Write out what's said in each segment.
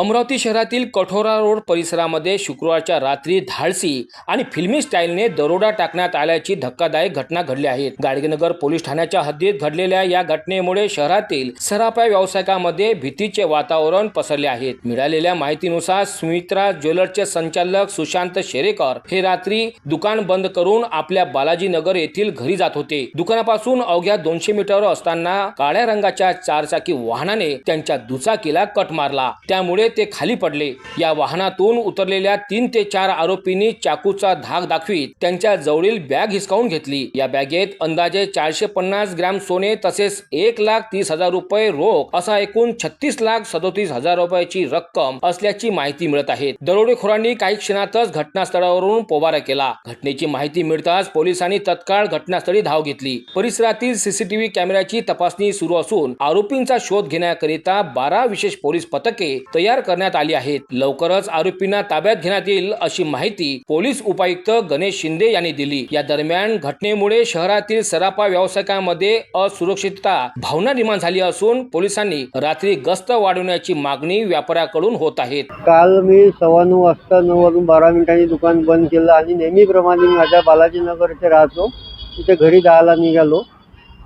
अमरावती शहरातील कठोरा रोड परिसरामध्ये शुक्रवारच्या रात्री धाडसी आणि फिल्मी स्टाईलने दरोडा टाकण्यात आल्याची धक्कादायक घटना घडली आहे. गाडगेनगर पोलीस ठाण्याच्या हद्दीत घडलेल्या या घटनेमुळे शहरातील सराफा व्यावसायिकांमध्ये भीतीचे वातावरण पसरले आहेत मिळालेल्या माहितीनुसार सुमित्रा ज्वेलर्सचे संचालक सुशांत शेरेकर हे रात्री दुकान बंद करून आपल्या बालाजीनगर येथील घरी जात होते. दुकानापासून अवघ्या दोनशे मीटर असताना काळ्या रंगाच्या चारचाकी वाहनाने त्यांच्या दुचाकीला कट मारला. त्यामुळे ते खाली पडले. या वाहनातून उतरलेल्या तीन ते चार आरोपींनी चाकूचा धाक दाखवीत त्यांच्या जवळील बॅग हिसकावून घेतली. या बॅगेत अंदाजे चारशे पन्नास ग्रॅम सोने तसेच एक लाख तीस हजार रुपये रोख असा एकूण छत्तीस लाख सदोतीस हजार रुपयाची रक्कम असल्याची माहिती मिळत आहे. दरोडेखोरांनी काही क्षणातच घटनास्थळावरून पोबारा केला. घटनेची माहिती मिळताच पोलिसांनी तत्काळ घटनास्थळी धाव घेतली. परिसरातील सीसीटीव्ही कॅमेऱ्याची तपासणी सुरू असून आरोपींचा शोध घेण्याकरिता बारा विशेष पोलीस पथके तयार करण्यात आली आहेत. लवकरच आरोपींना ताब्यात घेण्यात येईल अशी माहिती पोलीस उपायुक्त गणेश शिंदे यांनी दिली. या दरम्यान घटनेमुळे शहरातील सराफा व्यावसायिकांमध्ये असुरक्षितता भावना निर्माण झाली असून पोलिसांनी रात्री गस्त वाढवण्याची मागणी व्यापाऱ्याकडून होत आहे. काल मी सव्वा नऊ वाजता नऊ वाजून बारा मिनिटांनी दुकान बंद केलं आणि नेहमीप्रमाणे मी माझ्या बालाजीनगर इथे राहतो. तिथे घरी जायला निघालो.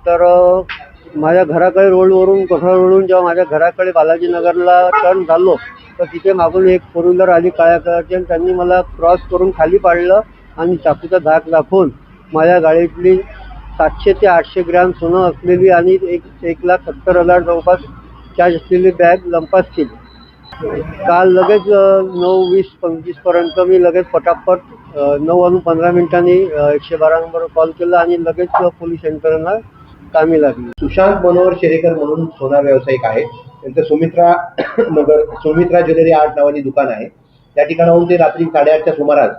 तर माझ्या घराकडे रोडवरून कठोरा रोडून जेव्हा माझ्या घराकडे बालाजीनगरला टर्न झालो तर तिथे मागून एक फोर व्हीलर आली काळ्या कलरची आणि त्यांनी मला क्रॉस करून खाली पाडलं आणि चाकूचा धाक दाखवून माझ्या गाडीतली सातशे ते आठशे ग्रॅम सोनं असलेली आणि एक एक लाख सत्तर हजार जवळपास चार्ज असलेली बॅग लंपास केली. काल लगेच नऊ वीस पंचवीसपर्यंत मी लगेच पटापट नऊ वाजून पंधरा मिनिटांनी एकशे बारा नंबर कॉल केला आणि लगेच पोलीस यंत्रणा कामी लागली. सुशांत मनोहर शेरेकर म्हणून सोनार व्यावसायिक आहे. त्यांचं सुमित्रा नगर सुमित्रा ज्वेलरी आर्ट नावाची दुकान आहे. त्या ठिकाणाहून ते रात्री साडेआठच्या सुमारास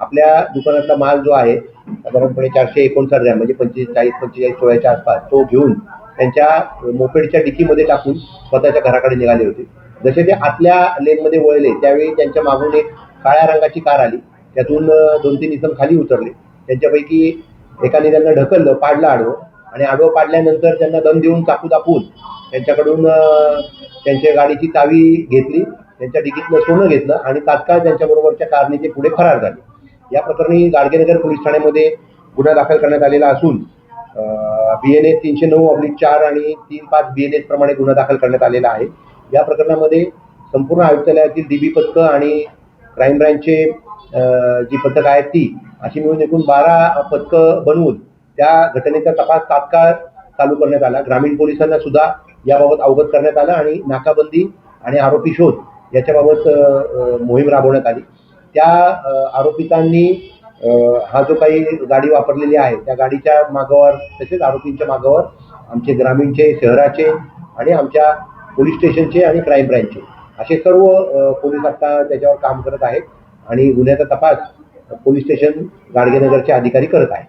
आपल्या दुकानातला माल जो आहे साधारणपणे चारशे एकोणसाठ ग्रॅम म्हणजे पंचेचाळीस पंचेचाळीस सोळाच्या आसपास तो घेऊन त्यांच्या मोपेडच्या डिकीमध्ये टाकून स्वतःच्या घराकडे निघाले होते. जसे ते आतल्या लेनमध्ये वळले त्यावेळी त्यांच्या मागून एक काळ्या रंगाची कार आली. त्यातून दोन तीन इसम खाली उतरले. त्यांच्यापैकी एकाने त्यांना ढकललं पाडलं आडवं. आणि आडवं पाडल्यानंतर त्यांना दम देऊन चाकू दाखवून त्यांच्याकडून त्यांच्या गाडीची चावी घेतली त्यांच्या डिकीतलं सोनं घेतलं आणि तात्काळ त्यांच्याबरोबरच्या कारने ते पुढे फरार झाले. या प्रकरणी गाडगेनगर पोलीस ठाण्यामध्ये गुन्हा दाखल करण्यात आलेला असून बी एन एस तीनशे नऊ ऑब्लिक चार आणि तीन पाच बी एन एस प्रमाणे गुन्हा दाखल करण्यात आलेला आहे. या प्रकरणामध्ये संपूर्ण आयुक्तालयातील डी बी पथकं आणि क्राईम ब्रँचचे जी पथकं आहेत ती अशी मिळून एकूण बारा पथकं बनवून त्या घटनेचा तपास तात्काळ चालू करण्यात आला. ग्रामीण पोलिसांना सुद्धा याबाबत अवगत करण्यात आलं आणि नाकाबंदी आणि आरोपी शोध याच्याबाबत मोहीम राबवण्यात आली. त्या आरोपितांनी हा जो काही गाडी वापरलेली आहे त्या गाडीच्या मागावर तसेच आरोपींच्या मागावर आमचे ग्रामीणचे शहराचे आणि आमच्या पोलीस स्टेशनचे आणि क्राईम ब्रँचचे असे सर्व पोलीस आता त्याच्यावर काम करत आहेत आणि गुन्ह्याचा तपास पोलीस स्टेशन गाडगेनगरचे अधिकारी करत आहेत.